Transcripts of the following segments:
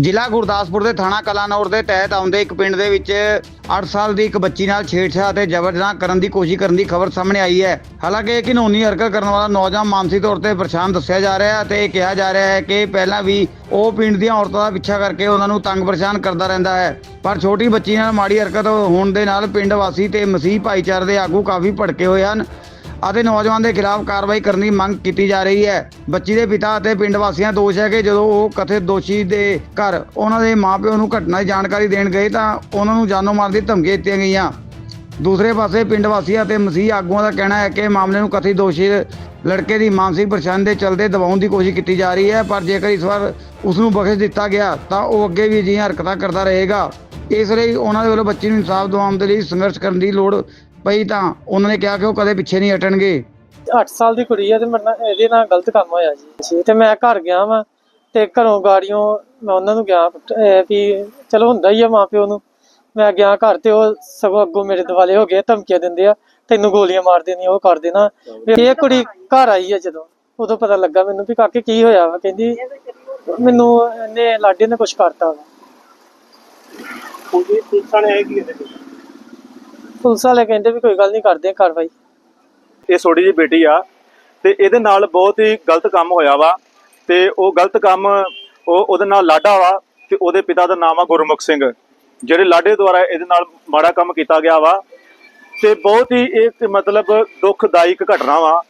ਜ਼ਿਲ੍ਹਾ ਗੁਰਦਾਸਪੁਰ ਦੇ ਥਾਣਾ ਕਲਾਨੌਰ ਦੇ ਤਹਿਤ ਆਉਂਦੇ ਇੱਕ ਪਿੰਡ ਦੇ ਵਿੱਚ 8 ਸਾਲ ਦੀ ਇੱਕ ਬੱਚੀ ਨਾਲ ਛੇੜਛਾੜ ਅਤੇ ਜ਼ਬਰ ਜਨਾਹ ਕਰਨ ਦੀ ਕੋਸ਼ਿਸ਼ ਕਰਨ ਦੀ ਖਬਰ ਸਾਹਮਣੇ ਆਈ ਹੈ। ਹਾਲਾਂਕਿ ਇਹ ਘਿਨੌਨੀ ਹਰਕਤ ਕਰਨ ਵਾਲਾ ਨੌਜਵਾਨ ਮਾਨਸਿਕ ਤੌਰ ਤੇ ਪਰੇਸ਼ਾਨ ਦੱਸਿਆ ਜਾ ਰਿਹਾ ਹੈ ਤੇ ਇਹ ਕਿਹਾ ਜਾ ਰਿਹਾ ਹੈ ਕਿ ਪਹਿਲਾਂ ਵੀ ਉਹ ਪਿੰਡ ਦੀਆਂ ਔਰਤਾਂ ਦਾ ਪਿੱਛਾ ਕਰਕੇ ਉਹਨਾਂ ਨੂੰ ਤੰਗ ਪਰੇਸ਼ਾਨ ਕਰਦਾ ਰਹਿੰਦਾ ਹੈ। ਪਰ ਛੋਟੀ ਬੱਚੀ ਨਾਲ ਮਾੜੀ ਹਰਕਤ ਹੋਣ ਦੇ ਨਾਲ ਪਿੰਡ ਵਾਸੀ ਤੇ ਮਸੀਹ ਭਾਈਚਾਰੇ ਦੇ ਆਗੂ ਕਾਫੀ ਭੜਕੇ ਹੋਏ ਹਨ। ਅਤੇ ਨੌਜਵਾਨ ਦੇ ਖਿਲਾਫ ਕਾਰਵਾਈ ਕਰਨ ਦੀ ਮੰਗ ਕੀਤੀ ਜਾ ਰਹੀ ਹੈ। ਬੱਚੀ ਦੇ ਪਿਤਾ ਅਤੇ ਪਿੰਡ ਵਾਸੀਆਂ ਦੋਸ਼ ਹੈ ਕਿ ਜਦੋਂ ਉਹ ਕਥਿਤ ਦੋਸ਼ੀ ਦੇ ਘਰ ਉਹਨਾਂ ਦੇ ਮਾਪਿਓ ਨੂੰ ਘਟਨਾ ਦੀ ਜਾਣਕਾਰੀ ਦੇਣ ਗਏ ਤਾਂ ਉਹਨਾਂ ਨੂੰ ਜਾਨੋਂ ਮਾਰਨ ਦੀ ਧਮਕੀਆਂ ਦਿੱਤੀਆਂ ਗਈਆਂ। ਦੂਸਰੇ ਪਾਸੇ ਪਿੰਡ ਵਾਸੀਆਂ ਅਤੇ ਮਸੀਹ ਆਗੂਆਂ ਦਾ ਕਹਿਣਾ ਹੈ ਕਿ ਮਾਮਲੇ ਨੂੰ ਕਥਿਤ ਦੋਸ਼ੀ ਲੜਕੇ ਦੀ ਮਾਨਸਿਕ ਪਰੇਸ਼ਾਨੀ ਦੇ ਚਲਦੇ ਦਬਾਉਣ ਦੀ ਕੋਸ਼ਿਸ਼ ਕੀਤੀ ਜਾ ਰਹੀ ਹੈ, ਪਰ ਜੇਕਰ ਇਸ ਵਾਰ ਉਸ ਨੂੰ ਬਖਸ਼ ਦਿੱਤਾ ਗਿਆ ਤਾਂ ਉਹ ਅੱਗੇ ਵੀ ਅਜਿਹੀਆਂ ਹਰਕਤਾਂ ਕਰਦਾ ਰਹੇਗਾ। ਇਸ ਲਈ ਉਹਨਾਂ ਦੇ ਵੱਲੋਂ ਬੱਚੀ ਨੂੰ ਇਨਸਾਫ ਦਿਵਾਉਣ ਦੇ ਲਈ ਸੰਘਰਸ਼ ਕਰਨ ਦੀ ਲੋੜ ਪਈ ਤਾਂ ਉਹਨਾਂ ਨੇ ਕਿਹਾ ਕਿ ਉਹ ਕਦੇ ਪਿੱਛੇ ਨਹੀਂ ਹਟਣਗੇ। 8 ਸਾਲ ਦੀ ਕੁੜੀ ਹੈ ਤੇ ਮੇਰੇ ਨਾਲ ਇਹਦੇ ਨਾਲ ਗਲਤ ਕੰਮ ਹੋਇਆ ਜੀ। ਤੇ ਮੈਂ ਘਰ ਗਿਆ ਵਾਂ ਤੇ ਘਰੋਂ ਗਾੜੀਆਂ ਮੈਂ ਉਹਨਾਂ ਨੂੰ ਗਿਆ ਵੀ ਚਲੋ ਹੁੰਦਾ ਹੀ ਆ ਮਾਪਿਓ ਨੂੰ। ਮੈਂ ਗਿਆ ਘਰ ਤੇ ਉਹ ਸਗੋਂ ਅੱਗੋਂ ਮੇਰੇ ਦਿਵਾਲੇ ਹੋ ਗਏ ਧਮਕੀਆਂ ਦਿੰਦੇ ਆ ਤੈਨੂੰ ਗੋਲੀਆਂ ਮਾਰ ਦੇਣੀਆਂ ਉਹ ਕਰ ਦੇਣਾ। ਇਹ ਕੁੜੀ ਘਰ ਆਈ ਹੈ ਜਦੋਂ ਉਦੋਂ ਪਤਾ ਲੱਗਾ ਮੈਨੂੰ ਵੀ ਕਾਕੇ ਕੀ ਹੋਇਆ ਵਾ ਕਹਿੰਦੀ ਮੈਨੂੰ ਇਹਨੇ ਲਾਡੇ ਨੇ ਕੁਝ ਕਰਤਾ ਵਾ। ਨੇ ਇਹ ਕੀ ਕਹਿੰਦੇ ਪੁਲਿਸ ਵਾਲੇ ਕਹਿੰਦੇ ਵੀ ਕੋਈ ਗੱਲ ਨਹੀਂ ਕਰਦੇ ਆ, ਕਾਰਵਾਈ। ਇਹ ਛੋਟੀ ਜਿਹੀ ਬੇਟੀ ਆ ਤੇ ਇਹਦੇ ਨਾਲ ਬਹੁਤ ਹੀ ਗਲਤ ਕੰਮ ਹੋਇਆ ਵਾ ਤੇ ਉਹ ਗਲਤ ਕੰਮ ਉਹ ਉਹਦੇ ਨਾਲ ਲਾਡਾ ਵਾ ਤੇ ਉਹਦੇ ਪਿਤਾ ਦਾ ਨਾਮ ਆ ਗੁਰਮੁਖ ਸਿੰਘ, ਜਿਹੜੇ ਲਾਡੇ ਦੁਆਰਾ ਇਹਦੇ ਨਾਲ ਮਾੜਾ ਕੰਮ ਕੀਤਾ ਗਿਆ ਵਾ ਤੇ ਬਹੁਤ ਹੀ ਇਹ ਮਤਲਬ ਦੁਖਦਾਇਕ ਘਟਨਾ ਵਾ।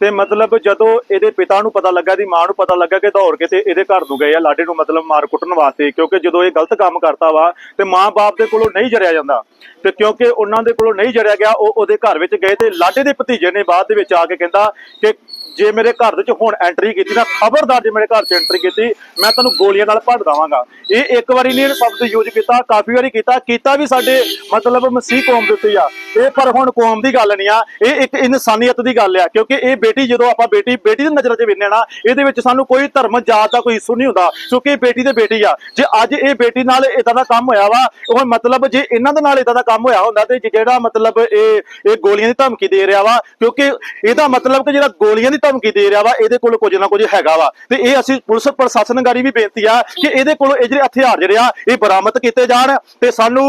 ਤੇ ਮਤਲਬ ਜਦੋਂ ਇਹਦੇ ਪਿਤਾ ਨੂੰ ਪਤਾ ਲੱਗਾ ਦੀ ਮਾਂ ਨੂੰ ਪਤਾ ਲੱਗਾ ਕਿ ਦੌੜ ਕੇ ਤੇ ਇਹਦੇ ਘਰ ਨੂੰ ਗਏ ਆ, ਲਾਡੇ ਨੂੰ ਮਤਲਬ ਮਾਰ ਕੁੱਟਣ ਵਾਸਤੇ, ਕਿਉਂਕਿ ਜਦੋਂ ਇਹ ਗਲਤ ਕੰਮ ਕਰਤਾ ਵਾ, ਤੇ ਮਾਂ-ਬਾਪ ਦੇ ਕੋਲੋਂ ਨਹੀਂ ਜਰਿਆ ਜਾਂਦਾ। ਤੇ ਕਿਉਂਕਿ ਉਹਨਾਂ ਦੇ ਕੋਲੋਂ ਨਹੀਂ ਜਰਿਆ ਗਿਆ, ਉਹ ਉਹਦੇ ਘਰ ਵਿੱਚ ਗਏ ਤੇ ਲਾਡੇ ਦੇ ਭਤੀਜੇ ਨੇ ਬਾਅਦ ਦੇ ਵਿੱਚ ਆ ਕੇ ਕਹਿੰਦਾ ਕਿ ਜੇ ਮੇਰੇ ਘਰ ਦੇ ਵਿੱਚ ਹੁਣ ਐਂਟਰੀ ਕੀਤੀ ਨਾ, ਖਬਰਦਾਰ ਜੇ ਮੇਰੇ ਘਰ 'ਚ ਐਂਟਰੀ ਕੀਤੀ, ਮੈਂ ਤੁਹਾਨੂੰ ਗੋਲੀਆਂ ਨਾਲ ਭੜ ਦਵਾਂਗਾ। ਇਹ ਇੱਕ ਵਾਰੀ ਨਹੀਂ ਇਹ ਸ਼ਬਦ ਯੂਜ਼ ਕੀਤਾ, ਕਾਫੀ ਵਾਰੀ ਕੀਤਾ ਕੀਤਾ ਵੀ ਸਾਡੇ ਮਤਲਬ ਮਸੀਹ ਕੌਮ ਦੇ ਉੱਤੇ ਆ। ਇਹ ਪਰ ਹੁਣ ਕੌਮ ਦੀ ਗੱਲ ਨਹੀਂ ਆ, ਇਹ ਇੱਕ ਇਨਸਾਨੀਅਤ ਦੀ ਗੱਲ ਆ, ਕਿਉਂਕਿ ਇਹ ਬੇਟੀ ਜਦੋਂ ਆਪਾਂ ਬੇਟੀ ਬੇਟੀ ਦੀ ਨਜ਼ਰ 'ਚ ਵੇਖਦੇ ਨਾ, ਇਹਦੇ ਵਿੱਚ ਸਾਨੂੰ ਕੋਈ ਧਰਮ, ਜਾਤ ਦਾ ਕੋਈ ਇਸ਼ੂ ਨਹੀਂ ਹੁੰਦਾ, ਕਿਉਂਕਿ ਇਹ ਬੇਟੀ ਦੇ ਬੇਟੀ ਆ। ਜੇ ਅੱਜ ਇਹ ਬੇਟੀ ਨਾਲ ਇਦਾਂ ਦਾ ਕੰਮ ਹੋਇਆ ਵਾ, ਉਹ ਮਤਲਬ ਜੇ ਇਹਨਾਂ ਦੇ ਨਾਲ ਇਦਾਂ ਦਾ ਕੰਮ ਹੋਇਆ ਹੁੰਦਾ ਤੇ ਜਿਹੜਾ ਮਤਲਬ ਇਹ ਇਹ ਗੋਲੀਆਂ ਦੀ ਧਮਕੀ ਦੇ ਰਿਹਾ ਵਾ, ਕਿਉਂਕਿ ਇਹਦਾ ਮਤਲਬ ਕਿ ਜਿਹੜਾ ਗੋਲੀਆਂ ਦੀ ਧਮਕੀ ਦੇ ਰਿਹਾ ਵਾ ਇਹਦੇ ਕੋਲ ਕੁਝ ਨਾ ਕੁਝ ਹੈਗਾ ਵਾ। ਤੇ ਇਹ ਅਸੀਂ ਪੁਲਿਸ ਪ੍ਰਸ਼ਾਸਨਗਾਰੀ ਵੀ ਬੇਨਤੀ ਆ ਕਿ ਇਹਦੇ ਕੋਲ ਇਹ ਜਿਹੜੇ ਹਥਿਆਰ ਜਿਹੜੇ ਆ ਇਹ ਬਰਾਮਦ ਕੀਤੇ ਜਾਣ ਤੇ ਸਾਨੂੰ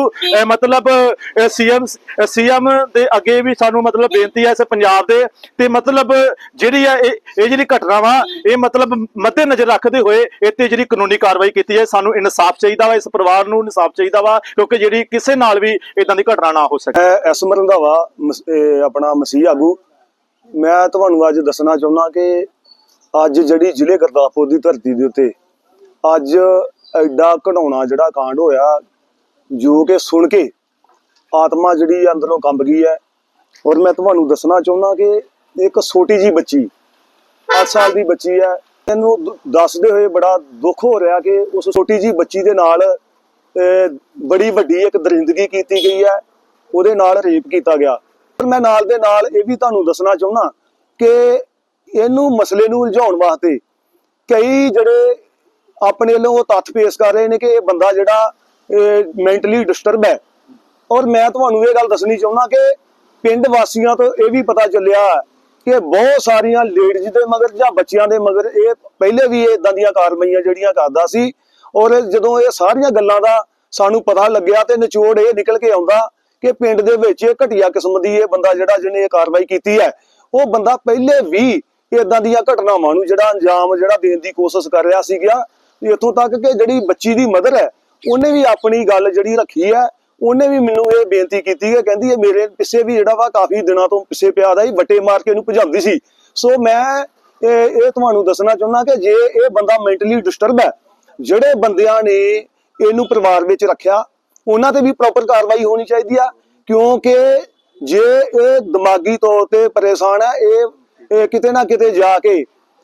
ਮਤਲਬ ਸੀਐਮ ਸੀਐਮ ਦੇ ਅੱਗੇ ਵੀ ਸਾਨੂੰ ਮਤਲਬ ਬੇਨਤੀ ਹੈ ਇਸ ਪੰਜਾਬ ਦੇ। ਤੇ ਮਤਲਬ ਜਿਹੜੀ ਆ ਇਹ ਜਿਹੜੀ ਘਟਨਾ ਵਾ ਇਹ ਮਤਲਬ ਮੱਦੇ ਨਜ਼ਰ ਰੱਖਦੇ ਹੋਏ ਇੱਥੇ ਜਿਹੜੀ ਕਾਨੂੰਨੀ ਕਾਰਵਾਈ ਕੀਤੀ ਹੈ ਸਾਨੂੰ ਇਨਸਾਫ ਚਾਹੀਦਾ ਵਾ ਇਸ ਪਰਿਵਾਰ ਨੂੰ ਇਨਸਾਫ ਚਾਹੀਦਾ ਵਾ ਕਿਉਂਕਿ ਜਿਹੜੀ ਕਿਸੇ ਨਾਲ ਵੀ ਇਦਾਂ ਦੀ ਘਟਨਾ ਨਾ ਹੋ ਸਕੇ। ਐਸ ਰੰਧਾਵਾ ਆਪਣਾ ਮਸੀਹ ਆਗੂ ਮੈਂ ਤੁਹਾਨੂੰ ਅੱਜ ਦੱਸਣਾ ਚਾਹੁੰਦਾ ਕਿ ਅੱਜ ਜਿਹੜੀ ਜ਼ਿਲ੍ਹੇ ਗੁਰਦਾਸਪੁਰ ਦੀ ਧਰਤੀ ਦੇ ਉੱਤੇ ਅੱਜ ਐਡਾ ਘਡਾਉਣਾ ਜਿਹੜਾ ਕਾਂਡ ਹੋਇਆ, ਜੋ ਕਿ ਸੁਣ ਕੇ ਆਤਮਾ ਜਿਹੜੀ ਅੰਦਰੋਂ ਕੰਬ ਗਈ ਹੈ। ਔਰ ਮੈਂ ਤੁਹਾਨੂੰ ਦੱਸਣਾ ਚਾਹੁੰਦਾ ਕਿ ਇੱਕ ਛੋਟੀ ਜੀ ਬੱਚੀ 8 ਸਾਲ ਦੀ ਬੱਚੀ ਹੈ। ਇਹਨੂੰ ਦੱਸਦੇ ਹੋਏ ਬੜਾ ਦੁੱਖ ਹੋ ਰਿਹਾ ਕਿ ਉਸ ਛੋਟੀ ਜੀ ਬੱਚੀ ਦੇ ਨਾਲ ਬੜੀ ਵੱਡੀ ਇੱਕ ਦਰਿੰਦਗੀ ਕੀਤੀ ਗਈ ਹੈ। ਉਹਦੇ ਨਾਲ ਰੇਪ ਕੀਤਾ ਗਿਆ। ਪਰ ਮੈਂ ਨਾਲ ਦੇ ਨਾਲ ਇਹ ਵੀ ਤੁਹਾਨੂੰ ਦੱਸਣਾ ਚਾਹੁੰਦਾ ਕਿ ਇਹਨੂੰ ਮਸਲੇ ਨੂੰ ਉਲਝਾਉਣ ਵਾਸਤੇ ਕਈ ਜਿਹੜੇ ਆਪਣੇ ਵੱਲੋਂ ਉਹ ਤੱਥ ਪੇਸ਼ ਕਰ ਰਹੇ ਨੇ ਕਿ ਇਹ ਬੰਦਾ ਜਿਹੜਾ ਮੈਂਟਲੀ ਡਿਸਟਰਬ ਹੈ। ਔਰ ਮੈਂ ਤੁਹਾਨੂੰ ਇਹ ਗੱਲ ਦੱਸਣੀ ਚਾਹੁੰਦਾ ਕਿ ਪਿੰਡ ਵਾਸੀਆਂ ਤੋਂ ਇਹ ਵੀ ਪਤਾ ਚੱਲਿਆ ਕਿ ਬਹੁਤ ਸਾਰੀਆਂ ਲੇਡੀਜ਼ ਦੇ ਮਗਰ ਜਾਂ ਬੱਚਿਆਂ ਦੇ ਮਗਰ ਇਹ ਪਹਿਲੇ ਵੀ ਇਦਾਂ ਦੀਆਂ ਕਾਰਵਾਈਆਂ ਜਿਹੜੀਆਂ ਕਰਦਾ ਸੀ। ਔਰ ਜਦੋਂ ਇਹ ਸਾਰੀਆਂ ਗੱਲਾਂ ਦਾ ਸਾਨੂੰ ਪਤਾ ਲੱਗਿਆ ਤੇ ਨਿਚੋੜ ਇਹ ਨਿਕਲ ਕੇ ਆਉਂਦਾ ਕਿ ਪਿੰਡ ਦੇ ਵਿੱਚ ਇਹ ਘਟੀਆ ਕਿਸਮ ਦੀ ਇਹ ਬੰਦਾ ਜਿਹੜਾ ਜਿਹਨੇ ਇਹ ਕਾਰਵਾਈ ਕੀਤੀ ਹੈ, ਉਹ ਬੰਦਾ ਪਹਿਲੇ ਵੀ ਇਦਾਂ ਦੀਆਂ ਘਟਨਾਵਾਂ ਨੂੰ ਜਿਹੜਾ ਅੰਜਾਮ, ਜਿਹੜਾ ਦੇਣ ਦੀ ਕੋਸ਼ਿਸ਼ ਕਰ ਰਿਹਾ ਸੀਗਾ ਇੱਥੋਂ ਤੱਕ ਕਿ ਜਿਹੜੀ ਬੱਚੀ ਦੀ ਮਦਰ ਹੈ, ਉਹਨੇ ਵੀ ਆਪਣੀ ਗੱਲ ਜਿਹੜੀ ਰੱਖੀ ਹੈ, ਉਹਨੇ ਵੀ ਮੈਨੂੰ ਇਹ ਬੇਨਤੀ ਕੀਤੀ ਹੈ, ਕਹਿੰਦੀ ਇਹ ਮੇਰੇ ਪਿੱਛੇ ਵੀ ਜਿਹੜਾ ਵਾ ਕਾਫੀ ਦਿਨਾਂ ਤੋਂ ਪਿੱਛੇ ਪਿਆ ਦਾ ਹੀ ਵੱਟੇ ਮਾਰ ਕੇ ਇਹਨੂੰ ਭਜਾਉਂਦੀ ਸੀ। ਸੋ ਮੈਂ ਇਹ ਤੁਹਾਨੂੰ ਦੱਸਣਾ ਚਾਹੁੰਦਾ ਕਿ ਜੇ ਇਹ ਬੰਦਾ ਮੈਂਟਲੀ ਡਿਸਟਰਬ ਹੈ, ਜਿਹੜੇ ਬੰਦਿਆਂ ਨੇ ਇਹਨੂੰ ਪਰਿਵਾਰ ਵਿੱਚ ਰੱਖਿਆ ਉਹਨਾਂ ਤੇ ਵੀ ਪ੍ਰੋਪਰ ਕਾਰਵਾਈ ਹੋਣੀ ਚਾਹੀਦੀ ਆ, ਕਿਉਂਕਿ ਜੇ ਇਹ ਦਿਮਾਗੀ ਤੌਰ ਤੇ ਪਰੇਸ਼ਾਨ ਹੈ ਇਹ ਕਿਤੇ ਨਾ ਕਿਤੇ ਜਾ ਕੇ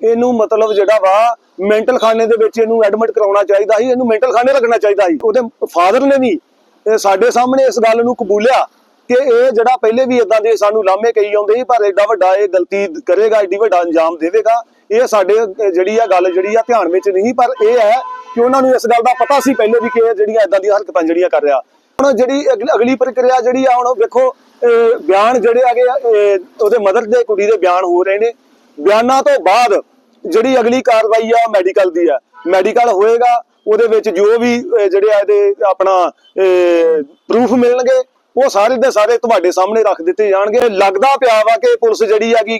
ਇਹਨੂੰ ਮਤਲਬ ਜਿਹੜਾ ਵਾ ਮੈਂਟਲ ਖਾਨੇ ਦੇ ਵਿੱਚ ਇਹਨੂੰ ਐਡਮਿਟ ਕਰਾਉਣਾ ਚਾਹੀਦਾ ਸੀ, ਇਹਨੂੰ ਮੈਂਟਲ ਖਾਨੇ ਰੱਖਣਾ ਚਾਹੀਦਾ ਸੀ। ਉਹਦੇ ਫਾਦਰ ਨੇ ਵੀ ਸਾਡੇ ਸਾਹਮਣੇ ਇਸ ਗੱਲ ਨੂੰ ਕਬੂਲਿਆ ਕਿ ਇਹ ਜਿਹੜਾ ਪਹਿਲੇ ਵੀ ਇਦਾਂ ਦੇ ਸਾਨੂੰ ਲਾਮੇ ਕਹੀ ਆਉਂਦੇ ਸੀ, ਪਰ ਐਡਾ ਵੱਡਾ ਇਹ ਗਲਤੀ ਕਰੇਗਾ ਐਡੀ ਵੱਡਾ ਅੰਜਾਮ ਦੇਵੇਗਾ, ਇਹ ਸਾਡੇ ਜਿਹੜੀ ਆ ਗੱਲ ਜਿਹੜੀ ਆ ਧਿਆਨ ਵਿੱਚ ਨਹੀਂ, ਪਰ ਇਹ ਹੈ ਕਿ ਉਹਨਾਂ ਨੂੰ ਇਸ ਗੱਲ ਦਾ ਪਤਾ ਸੀ ਪਹਿਲੇ ਵੀ ਕਿ ਇਹ ਜਿਹੜੀਆਂ ਇਦਾਂ ਦੀਆਂ ਹਰਕਤਾਂ ਜਿਹੜੀਆਂ ਕਰ ਰਿਹਾ। ਹੁਣ ਜਿਹੜੀ ਅਗਲੀ- ਪ੍ਰਕਿਰਿਆ ਜਿਹੜੀ ਆ, ਹੁਣ ਵੇਖੋ ਬਿਆਨ ਜਿਹੜੇ ਹੈਗੇ ਉਹਦੇ ਮਦਰ ਦੇ ਕੁੜੀ ਦੇ ਬਿਆਨ ਹੋ ਰਹੇ ਨੇ। ਬਿਆਨਾਂ ਤੋਂ ਬਾਅਦ ਜਿਹੜੀ ਅਗਲੀ ਕਾਰਵਾਈ ਆ, ਮੈਡੀਕਲ ਦੀ ਆ। ਮੈਡੀਕਲ ਹੋਏਗਾ, ਉਹਦੇ ਵਿੱਚ ਜੋ ਵੀ ਜਿਹੜੇ ਆ ਇਹਦੇ ਆਪਣਾ ਪ੍ਰੂਫ ਮਿਲਣਗੇ, ਉਹ ਸਾਰੇ ਦੇ ਸਾਰੇ ਤੁਹਾਡੇ ਸਾਹਮਣੇ ਰੱਖ ਦਿੱਤੇ ਜਾਣਗੇ। ਲੱਗਦਾ ਪਿਆ ਵਾ ਕਿ ਪੁਲਿਸ ਜਿਹੜੀ ਹੈਗੀ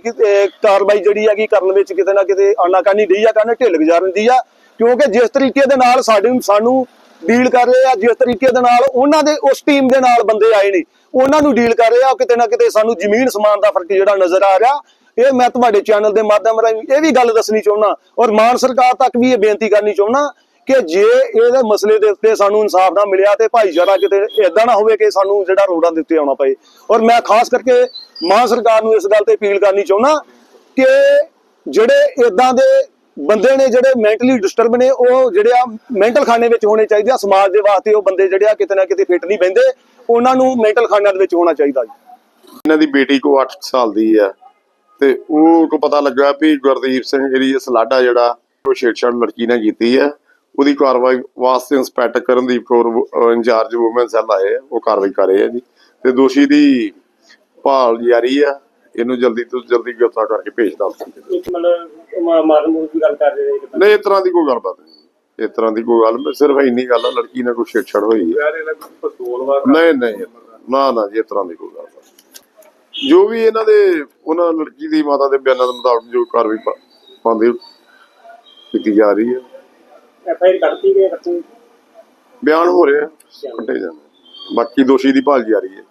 ਕਾਰਵਾਈ ਜਿਹੜੀ ਹੈਗੀ ਕਰਨ ਵਿੱਚ ਕਿਤੇ ਨਾ ਕਿਤੇ ਆਨਾਕਾਨੀ ਡਈ ਆ ਕਰਨ ਢਿੱਲ ਗੁਜ਼ਾਰਨ ਦੀ ਆ। ਕਿਉਂਕਿ ਜਿਸ ਤਰੀਕੇ ਦੇ ਨਾਲ ਸਾਡੇ ਸਾਨੂੰ ਡੀਲ ਕਰ ਰਹੇ ਆ, ਜਿਸ ਤਰੀਕੇ ਦੇ ਨਾਲ ਉਹਨਾਂ ਦੇ ਉਸ ਟੀਮ ਦੇ ਨਾਲ ਬੰਦੇ ਆਏ ਨੇ। ਉਹਨਾਂ ਨੂੰ ਡੀਲ ਕਰ ਰਹੇ ਆ ਕਿਤੇ ਨਾ ਕਿਤੇ ਸਾਨੂੰ ਜ਼ਮੀਨ ਸਮਾਨ ਦਾ ਫ਼ਰਕ ਜਿਹੜਾ ਨਜ਼ਰ ਆ ਰਿਹਾ। ਇਹ ਮੈਂ ਤੁਹਾਡੇ ਚੈਨਲ ਦੇ ਮਾਧਿਅਮ ਰਾਹੀਂ ਇਹ ਵੀ ਗੱਲ ਦੱਸਣੀ ਚਾਹੁੰਦਾ। ਔਰ ਮਾਨ ਸਰਕਾਰ ਤੱਕ ਵੀ ਇਹ ਬੇਨਤੀ ਕਰਨੀ ਚਾਹੁੰਦਾ ਕਿ ਜੇ ਇਹਦੇ ਮਸਲੇ ਦੇ ਉੱਤੇ ਸਾਨੂੰ ਇਨਸਾਫ ਨਾ ਮਿਲਿਆ ਤੇ ਭਾਈਚਾਰਾ ਕਿਤੇ ਇਦਾਂ ਨਾ ਹੋਵੇ ਕਿ ਸਾਨੂੰ ਜਿਹੜਾ ਰੋਡਾਂ ਦੇ ਉੱਤੇ ਆਉਣਾ ਪਏ। ਔਰ ਮੈਂ ਖਾਸ ਕਰਕੇ ਮਾਨ ਸਰਕਾਰ ਨੂੰ ਇਸ ਗੱਲ ਤੇ ਅਪੀਲ ਕਰਨੀ ਚਾਹੁੰਦਾ ਕਿ ਜਿਹੜੇ ਇਦਾਂ ਦੇ ਬੰਦੇ ਨੇ ਜਿਹੜੇ ਮੈਂਟਲੀ ਡਿਸਟਰਬ ਨੇ, ਉਹ ਜਿਹੜੇ ਆ ਮੈਂਟਲ ਖਾਨੇ ਵਿੱਚ ਹੋਣੇ ਚਾਹੀਦੇ ਆ। ਸਮਾਜ ਦੇ ਵਾਸਤੇ ਉਹ ਬੰਦੇ ਜਿਹੜੇ ਆ ਕਿਤੇ ਨਾ ਕਿਤੇ ਫਿੱਟ ਨਹੀਂ ਬਹਿੰਦੇ। ਉਹਨਾਂ ਨੂੰ ਮੈਂਟਲ ਖਾਨਿਆਂ ਦੇ ਵਿੱਚ ਹੋਣਾ ਚਾਹੀਦਾ ਜੀ। ਇਹਨਾਂ ਦੀ ਬੇਟੀ ਕੋ 8 ਸਾਲ ਦੀ ਆ ਤੇ ਉਹ ਕੋ ਪਤਾ ਲੱਗਾ ਵੀ ਗੁਰਦੀਪ ਸਿੰਘ ਜਿਹੜੀ ਸਲਾਡਾ ਜਿਹੜਾ, ਉਹ ਛੇੜਛਾੜ ਲੜਕੀ ਨੇ ਕੀਤੀ ਆ। ਉਹਦੀ ਕਾਰਵਾਈ ਵਾਸਤੇ inspector Karandeep Kaur incharge woman cell ਆਏ ਆ, ਉਹ ਕਾਰਵਾਈ ਕਰ ਰਹੇ ਆ ਜੀ। ਤੇ ਦੋਸ਼ੀ ਦੀ ਭਾਲ ਜਾਰੀ ਆ। ਇਹਨੂੰ ਜਲਦੀ ਤੋਂ ਜਲਦੀ ਗ੍ਰਿਫਤਾਰ ਕਰਕੇ ਭੇਜ ਦਾਂ। ਇੱਕ ਮਤਲਬ ਮਾਰਨ ਦੀ ਗੱਲ ਕਰ ਰਹੇ ਨੇ ਨਹੀਂ ਇਸ ਤਰ੍ਹਾਂ ਦੀ ਕੋਈ ਗੱਲਬਾਤ ਨਹੀਂ। ਇਸ ਤਰ੍ਹਾਂ ਦੀ ਕੋਈ ਗੱਲ ਸਿਰਫ ਇੰਨੀ ਗੱਲ ਆ ਲੜਕੀ ਨਾਲ ਕੋਈ ਛੇੜਛਾੜ ਹੋਈ ਹੈ ਨਹੀਂ ਨਹੀਂ। ਨਾ ਨਾ ਜੀ ਇਸ ਤਰ੍ਹਾਂ ਦੀ ਕੋਈ ਗੱਲ ਨਹੀਂ। ਜੋ ਵੀ ਇਹਨਾਂ ਦੇ ਉਹਨਾਂ ਲੜਕੀ ਦੀ ਮਾਤਾ ਦੇ ਬਿਆਨਾਂ ਦੇ ਮੁਤਾਬਕ ਜੋ ਕਾਰਵਾਈ ਪਾਉਂਦੀ ਕੀਤੀ ਜਾ ਰਹੀ ਹੈ ਐਫ ਆਈ ਆਰ ਕੱਢਤੀ ਗਈ ਬਿਆਨ ਹੋ ਰਿਹਾ ਕੱਢੇ ਜਾਂਦੇ ਬਾਕੀ ਦੋਸ਼ੀ ਦੀ ਭਾਲ ਜਾਰੀ ਹੈ।